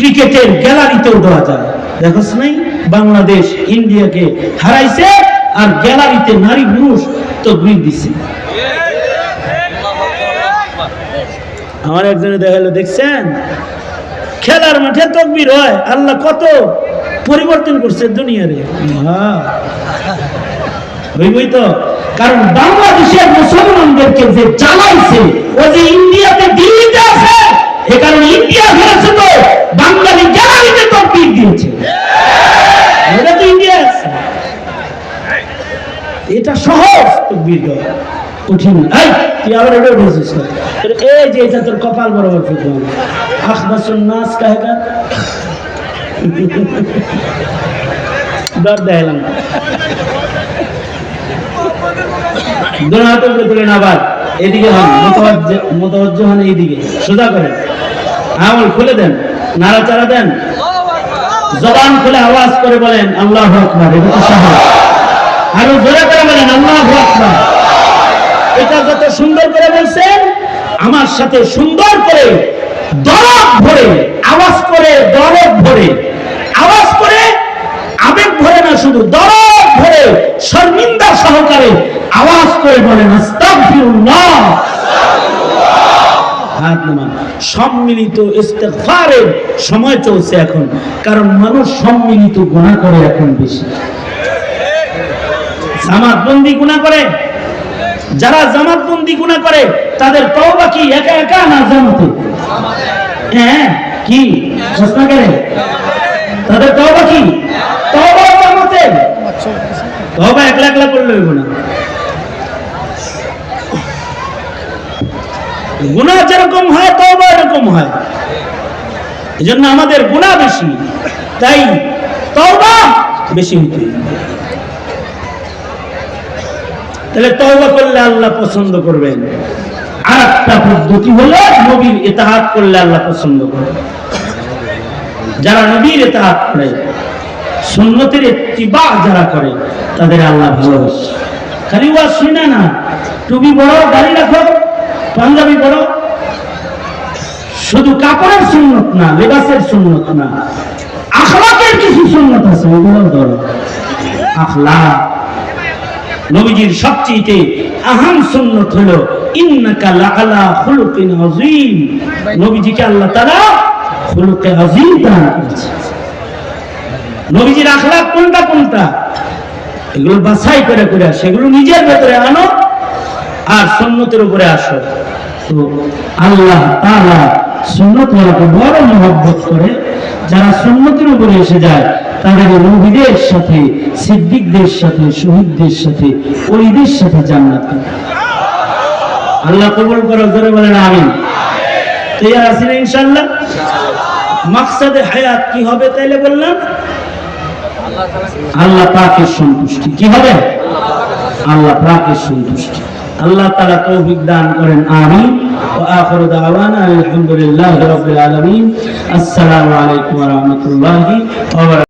ক্রিকেটের গ্যালারিতেও দেওয়া যায়। দেখোস নাই বাংলাদেশ ইন্ডিয়াকে হারাইছে আর গ্যালারিতে নারী পুরুষ তকবির দিছে আমার একজনে দেখাল দেখছেন? খেলার মাঠে তকবির হয়, আল্লাহ কত পরিবর্তন করছে দুনিয়ারে। হইবই তো। কারণ বাংলাদেশের মুসলমানদেরকে যে জ্বালাইছে, ও যে ইন্ডিয়াতে দিল্লিতে আছে এ কারণে ইন্ডিয়া ফেলেছে তো বাঙালি গ্যালারিতে তকবির দিয়েছে এটা তো ইন্ডিয়া আছে এটা সহজ। তকবির দেওয়া। কঠিন। এই তুই আবার এটা এই যে এটা তোর কপাল বরাবর আখবাসুন নাস ডর দেখালাম আবার এদিকে হন মোতাবজ্জ হন এইদিকে। সোজা করেন। আমল খুলে দেন নাড়াচাড়া দেন। জবান খুলে আওয়াজ করে বলেন আল্লাহ আকবার এটা তো সহজ। আরও জোরে করে বলেন, আল্লাহ এটা যত সুন্দর করে বলছেন, আমার সাথে সুন্দর করে দরদ ভরে, আওয়াজ করে দরদ ভরে, আওয়াজ করে আবেগ ভরে না শুধু, দরদ ভরে, শর্মিন্দা সহকারে আওয়াজ করে বলেন। সম্মিলিত ইস্তেগফারের সময় চলছে এখন, কারণ মানুষ সম্মিলিত গুনাহ করে এখন বেশি। জামাত বন্দি গুনাহ করে। যারা জামাত বন্দি গুনাহ করে, তাদের তওবা কি একা একা না জামাতে? হ্যাঁ কি? প্রশ্ন করে? তাদের তওবা কি? তওবা জামাতে। তওবা একলা একলা করলে হইব না। যেরকম হয়, তওবা এরকম হয়। এজন্য আমাদের গুনাহ বেশি। তাই তওবা বেশি হইতে। তাহলে তওবা করলে আল্লাহ পছন্দ করবেন। আর একটা পদ্ধতি হলো নবীর ইতাহাত করলে আল্লাহ পছন্দ করবেন। যারা নবীর ইতাহাত করে, সুন্নতের ইত্তিবা যারা করে, তাদের আল্লাহ ভালোবাসে খালি ওয়াজ শুনে না, টুপি বড় গাড়ি রাখো, পাঞ্জাবি বড় শুধু কাপড়ের সুন্নত না, লেবাসের সুন্নত না, আখলাকের কিছু সুন্নত আছে ওগুলো ধরো। আখলাক। নবীজির সবচেয়ে আহাম সুন্নত হলো, ইন্নাকা লাআলা খুলুকিন আযীম। নবীজিকে আল্লাহ তাআলা খুলুকে আযীম দান নবীজির কোনটা কোনটা? এগুলো বাছাই করে করে সেগুলো নিজের ভেতরে আনো আর সুন্নতের উপরে আসো। তো আল্লাহ তাআলা সুন্নত বড় মহব্বত করে, যারা সুন্নতের উপরে এসে যায় তাদের সাথে, সিদ্দিকদের সাথে, শহীদদের সাথে ওইদের সাথে জান্নাতে আল্লাহ কবুল করো, জোরে বলেন তৈরি আছেন মাকসাদে হায়াত কি হবে তাইলে বললাম? আল্লাহ পাকের সন্তুষ্টি। কি হবে? আল্লাহ পাকের সন্তুষ্টি। আল্লাহ তাআলা তৌফিক দান করেন ওয়া বারাকাতুহু।